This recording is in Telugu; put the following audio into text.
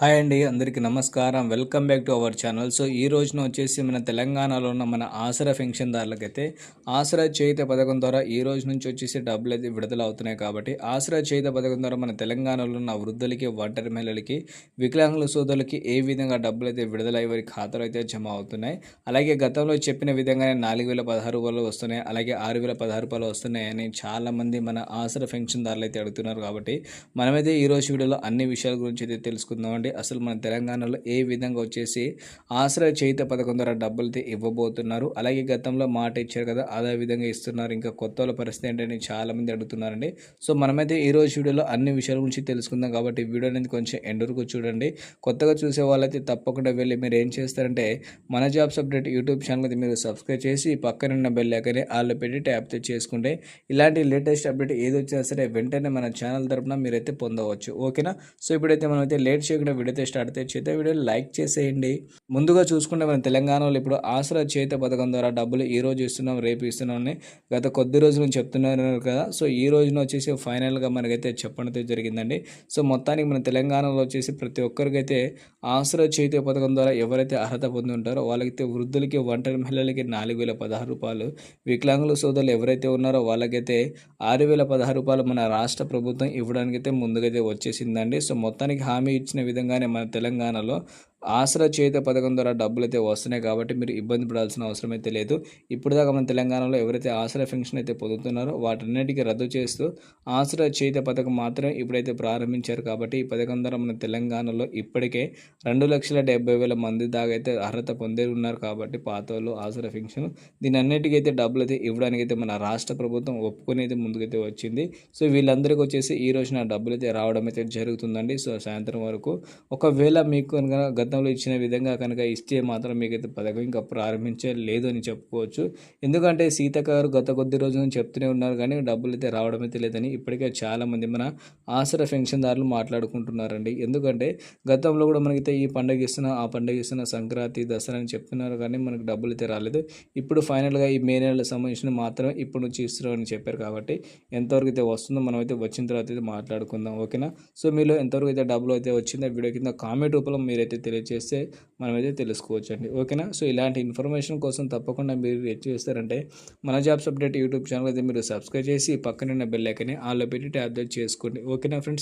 హాయ్ అండి అందరికీ నమస్కారం. Welcome back to our channel. So ఈ రోజున వచ్చేసి మన తెలంగాణలో ఉన్న మన ఆసరా పెన్షన్దారులకైతే ఆసరా చేయుత పథకం ద్వారా ఈ రోజు నుంచి వచ్చేసి డబ్బులు అయితే విడుదల అవుతున్నాయి కాబట్టి ఆసరా చేయుత పథకం ద్వారా మన తెలంగాణలో ఉన్న వృద్ధులకి ఒంటరి మహిళలకి వికలాంగుల సోదరులకి ఏ విధంగా డబ్బులు అయితే విడుదల వారి ఖాతాలో అయితే జమ అవుతున్నాయి. అలాగే గతంలో చెప్పిన విధంగానే నాలుగు వేల పదహారు రూపాయలు వస్తున్నాయి అలాగే ఆరు వేల పదహారు రూపాయలు వస్తున్నాయని చాలామంది మన ఆసరా పెన్షన్దారులు అయితే అడుగుతున్నారు కాబట్టి మనమైతే ఈ రోజు వీడియోలో అన్ని విషయాల గురించి అయితే తెలుసుకుందామండి అసలు మన తెలంగాణలో ఏ విధంగా వచ్చేసి ఆశ్రయ చేయిత పథకం ద్వారా డబ్బులతో ఇవ్వబోతున్నారు. అలాగే గతంలో మాట ఇచ్చారు కదా అదే విధంగా ఇస్తున్నారు. ఇంకా కొత్త వాళ్ళ పరిస్థితి ఏంటని చాలామంది అడుగుతున్నారండి. సో మనమైతే ఈ రోజు వీడియోలో అన్ని విషయాల గురించి తెలుసుకుందాం కాబట్టి వీడియో అనేది కొంచెం ఎండ్ వరకు చూడండి. కొత్తగా చూసే వాళ్ళైతే తప్పకుండా వెళ్ళి మీరు ఏం చేస్తారంటే మన జాబ్స్ అప్డేట్ యూట్యూబ్ ఛానల్ అయితే మీరు సబ్స్క్రైబ్ చేసి పక్కన ఉన్న బెల్ ఐకనే ఆల్లో పెట్టి ట్యాప్ చేసుకుంటే ఇలాంటి లేటెస్ట్ అప్డేట్ ఏది వచ్చినా సరే వెంటనే మన ఛానల్ తరపున మీరైతే పొందవచ్చు. ఓకేనా? సో ఇప్పుడైతే మనమైతే లేట్ చేయకుండా వీడియో స్టార్ట్ అయితే చేత వీడియో లైక్ చేసేయండి. ముందుగా చూసుకుంటే మన తెలంగాణలో ఇప్పుడు ఆసరా చేత పథకం ద్వారా డబ్బులు ఈ రోజు ఇస్తున్నాం రేపు ఇస్తున్నాం అని గత కొద్ది రోజుల నుంచి చెప్తున్నారు కదా. సో ఈ రోజున వచ్చేసి ఫైనల్గా మనకైతే చెప్పడం జరిగిందండి. సో మొత్తానికి మన తెలంగాణలో వచ్చేసి ప్రతి ఒక్కరికైతే ఆసరా చేత పథకం ద్వారా ఎవరైతే అర్హత పొంది ఉంటారో వాళ్ళకైతే వృద్ధులకి ఒంటరి మహిళలకి నాలుగు వేల పదహారు రూపాయలు వికలాంగుల సోదరులు ఎవరైతే ఉన్నారో వాళ్ళకైతే ఆరు వేల పదహారు రూపాయలు మన రాష్ట్ర ప్రభుత్వం ఇవ్వడానికైతే ముందుకైతే వచ్చేసిందండి. సో మొత్తానికి హామీ ఇచ్చిన విధంగా విధంగానే మన తెలంగాణలో ఆసరా చేత పథకం ద్వారా డబ్బులు అయితే వస్తున్నాయి కాబట్టి మీరు ఇబ్బంది పడాల్సిన అవసరం అయితే లేదు. ఇప్పుడు దాకా మన తెలంగాణలో ఎవరైతే ఆసరా పెన్షన్ అయితే పొందుతున్నారో వాటన్నిటికీ రద్దు చేస్తూ ఆసరా చేత పథకం మాత్రం ఇప్పుడైతే ప్రారంభించారు కాబట్టి ఈ పథకం ద్వారా మన తెలంగాణలో ఇప్పటికే రెండు లక్షల డెబ్బై వేల మంది దాకా అయితే అర్హత పొందే ఉన్నారు కాబట్టి పాత వాళ్ళు ఆసరా పెన్షన్ దీని అన్నిటికైతే డబ్బులు అయితే ఇవ్వడానికి అయితే మన రాష్ట్ర ప్రభుత్వం ఒప్పుకొని అయితే ముందుకైతే వచ్చింది. సో వీళ్ళందరికీ వచ్చేసి ఈ రోజున డబ్బులు అయితే రావడం అయితే జరుగుతుందండి. సో సాయంత్రం వరకు ఒకవేళ మీకు కనుక ప్రయత్నంలో ఇచ్చిన విధంగా కనుక ఇస్తే మాత్రం మీకైతే పథకం ఇంకా ప్రారంభించలేదు అని చెప్పుకోవచ్చు. ఎందుకంటే సీతక్క గారు గత కొద్ది రోజుల నుంచి చెప్తూనే ఉన్నారు కానీ డబ్బులు అయితే రావడం అయితే లేదని ఇప్పటికే చాలామంది మన ఆసర పెన్షన్దారులు మాట్లాడుకుంటున్నారండి. ఎందుకంటే గతంలో కూడా మనకైతే ఈ పండుగ ఇస్తున్న ఆ పండుగ ఇస్తున్న సంక్రాంతి దసరా అని చెప్తున్నారు కానీ మనకు డబ్బులు అయితే రాలేదు. ఇప్పుడు ఫైనల్గా ఈ మే నెలకు సంబంధించిన మాత్రం ఇప్పుడు నుంచి అని చెప్పారు కాబట్టి ఎంతవరకు అయితే వస్తుందో మనం అయితే వచ్చిన తర్వాత అయితే మాట్లాడుకుందాం. ఓకేనా? సో మీలో ఎంతవరకు అయితే డబ్బులు అయితే వచ్చిందో వీడియో కింద కామెంట్ రూపంలో మీరైతే చేస్తే మనమైతే తెలుసుకోవచ్చు అండి ఓకేనా? సో ఇలాంటి ఇన్ఫర్మేషన్ కోసం తప్పకుండా మీరు ఎట్ చేస్తారంటే మన జాబ్స్ అప్డేట్ యూట్యూబ్ ఛానల్ అయితే మీరు సబ్స్క్రైబ్ చేసి పక్కన బెల్ ఐకని ఆల్లో పెట్టి ట్యాబ్లెట్ చేసుకోండి ఓకేనా ఫ్రెండ్స్?